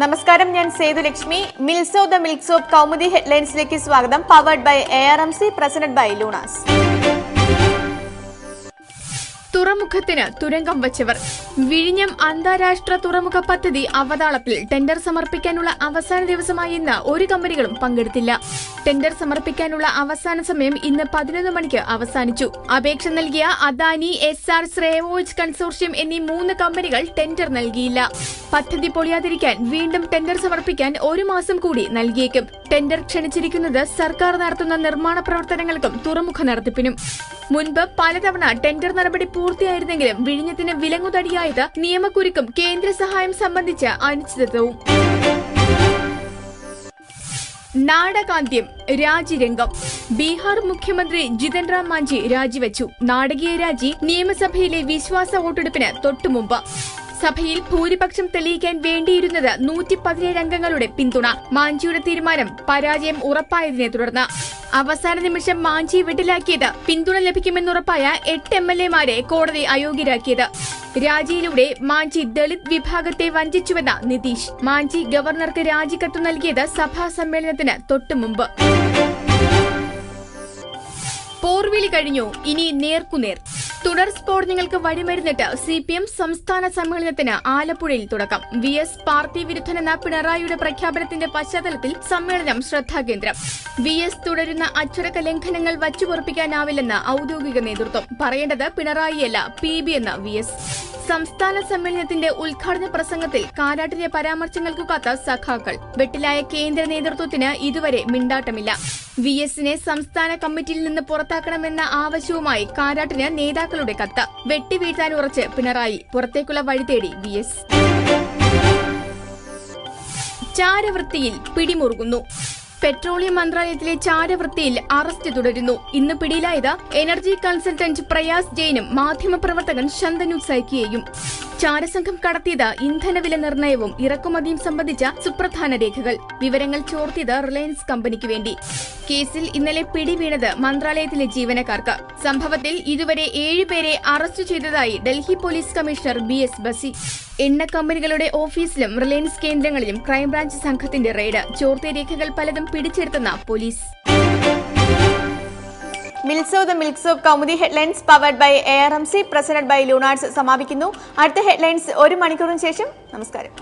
നമസ്കാരം ഞാൻ സേതുലക്ഷ്മി മിൽസോ ദ മിൽക്സ് ഓഫ് കൗമുദി ഹെഡ്ലൈൻസിലേക്ക് സ്വാഗതം. Powered by A R M C presented by Luna's തുറമുഖത്തിന് തുരങ്കം വച്ചവർ. വിഴിഞ്ഞം അന്താരാഷ്ട്ര തുറമുഖ പദ്ധതി അവതാളത്തിൽ ടെൻഡർ സമർപ്പിക്കാനുള്ള അവസാന ദിവസമായി ഇന്ന് ഒരു കമ്പനികളും പങ്കെടുത്തില്ല. ടെൻഡർ സമർപ്പിക്കാനുള്ള അവസാന സമയം ഇന്ന് പതിനൊന്ന് മണിക്ക് അവസാനിച്ചു. അപേക്ഷ നൽകിയ അദാനി എസ് ആർ ശ്രേവോജ് കൺസോർഷ്യം എന്നീ മൂന്ന് കമ്പനികൾ ടെൻഡർ നൽകിയില്ല. പദ്ധതി പൊളിയാതിരിക്കാൻ വീണ്ടും ടെൻഡർ സമർപ്പിക്കാൻ ഒരു മാസം കൂടി നൽകിയേക്കും. ടെൻഡർ ക്ഷണിച്ചിരിക്കുന്നത് സർക്കാർ നടത്തുന്ന നിർമ്മാണ പ്രവർത്തനങ്ങൾക്കും തുറമുഖ നടത്തിപ്പിനും. മുൻപ് പലതവണ ടെൻഡർ നടപടി പൂർത്തിയായിരുന്നെങ്കിലും വിഴിഞ്ഞത്തിന് വിലങ്ങുതടിയായത് നിയമക്കുരുക്കും കേന്ദ്ര സഹായം സംബന്ധിച്ച അനിശ്ചിതത്വവും. നാടകാന്ത്യം രാജിരംഗം ബീഹാർ മുഖ്യമന്ത്രി ജിതൻ റാം മാഞ്ചി രാജിവെച്ചു. നാടകീയ രാജി നിയമസഭയിലെ വിശ്വാസ വോട്ടെടുപ്പിന് തൊട്ടുമുമ്പ് സഭയിൽ ഭൂരിപക്ഷം തെളിയിക്കാൻ വേണ്ടിയിരുന്നത് നൂറ്റി പതിനേഴ് അംഗങ്ങളുടെ പിന്തുണ. മാഞ്ചിയുടെ തീരുമാനം പരാജയം ഉറപ്പായതിനെ തുടർന്ന്. അവസാന നിമിഷം മാഞ്ചി വെട്ടിലാക്കിയത്. പിന്തുണ ലഭിക്കുമെന്നുറപ്പായ എട്ട് എം എൽ എമാരെ കോടതി അയോഗ്യരാക്കിയത്. രാജിയിലൂടെ മാഞ്ചി ദളിത് വിഭാഗത്തെ വഞ്ചിച്ചുവെന്ന നിതീഷ്. മാഞ്ചി ഗവർണർക്ക് രാജിക്കത്ത് നൽകിയത് സഭാ സമ്മേളനത്തിന് തൊട്ടുമുമ്പ് പോർവിളി കഴിഞ്ഞു. ഇനി നേർക്കുനേർ. തുടർ സ്ഫോടനങ്ങൾക്ക് വഴിമരുന്നിട്ട് സി പി എം സംസ്ഥാന സമ്മേളനത്തിന് ആലപ്പുഴയിൽ തുടക്കം. വി എസ് പാർട്ടി വിരുദ്ധനെന്ന പിണറായിയുടെ പ്രഖ്യാപനത്തിന്റെ പശ്ചാത്തലത്തിൽ സമ്മേളനം ശ്രദ്ധാകേന്ദ്രം. വി എസ് തുടരുന്ന അച്ചടക്ക ലംഘനങ്ങൾ വച്ചുപൊറപ്പിക്കാനാവില്ലെന്ന് ഔദ്യോഗിക നേതൃത്വം. പറയേണ്ടത് പിണറായിയല്ല പി ബി എന്ന വി എസ്. സംസ്ഥാന സമ്മേളനത്തിന്റെ ഉദ്ഘാടന പ്രസംഗത്തിൽ കാരാട്ടിലെ പരാമർശങ്ങൾക്കു കാത്ത സഖാക്കൾ. വെട്ടിലായ കേന്ദ്ര നേതൃത്വത്തിന് ഇതുവരെ മിണ്ടാട്ടമില്ല. വി എസിനെ സംസ്ഥാന കമ്മിറ്റിയിൽ നിന്ന് പുറത്താക്കണമെന്ന ആവശ്യവുമായി കാരാട്ടിന് നേതാക്കളുടെ കത്ത്. വെട്ടിവീഴ്ത്താൻ ഉറച്ച് പിണറായി. പുറത്തേക്കുള്ള വഴി തേടി വി എസ് ചാരവൃത്തിയിൽ പിടിമുറുകുന്നു. പെട്രോളിയം മന്ത്രാലയത്തിലെ ചാരവൃത്തിയിൽ അറസ്റ്റ് തുടരുന്നു. ഇന്ന് പിടിയിലായത് എനർജി കൺസൾട്ടന്റ് പ്രയാസ് ജെയിനും മാധ്യമപ്രവർത്തകൻ ശന്തനു സൈക്കിയെയും. ചാരസംഘം കടത്തിയത് ഇന്ധനവില നിർണയവും ഇറക്കുമതിയും സംബന്ധിച്ച സുപ്രധാന രേഖകൾ. വിവരങ്ങൾ ചോർത്തിയത് റിലയൻസ് കമ്പനിക്ക് വേണ്ടി. കേസിൽ ഇന്നലെ പിടിവീണത് മന്ത്രാലയത്തിലെ ജീവനക്കാർക്ക്. സംഭവത്തിൽ ഇതുവരെ ഏഴുപേരെ അറസ്റ്റ് ചെയ്തതായി Delhi police commissioner B S Bassi. എണ്ണ കമ്പനികളുടെ ഓഫീസിലും റിലയൻസ് കേന്ദ്രങ്ങളിലും ക്രൈംബ്രാഞ്ച് സംഘത്തിന്റെ റെയ്ഡ്. ചോർത്തിയ രേഖകൾ പലതും പിടിച്ചെടുത്തെന്ന പോലീസ്. മിൽസോ the മിൽക്സ് of Kaumudi headlines powered by A R M C president by ലൂണാർട്സ് സമാപിക്കുന്നു. അടുത്ത ഹെഡ്ലൈൻസ് ഒരു മണിക്കൂറിന് ശേഷം. നമസ്കാരം.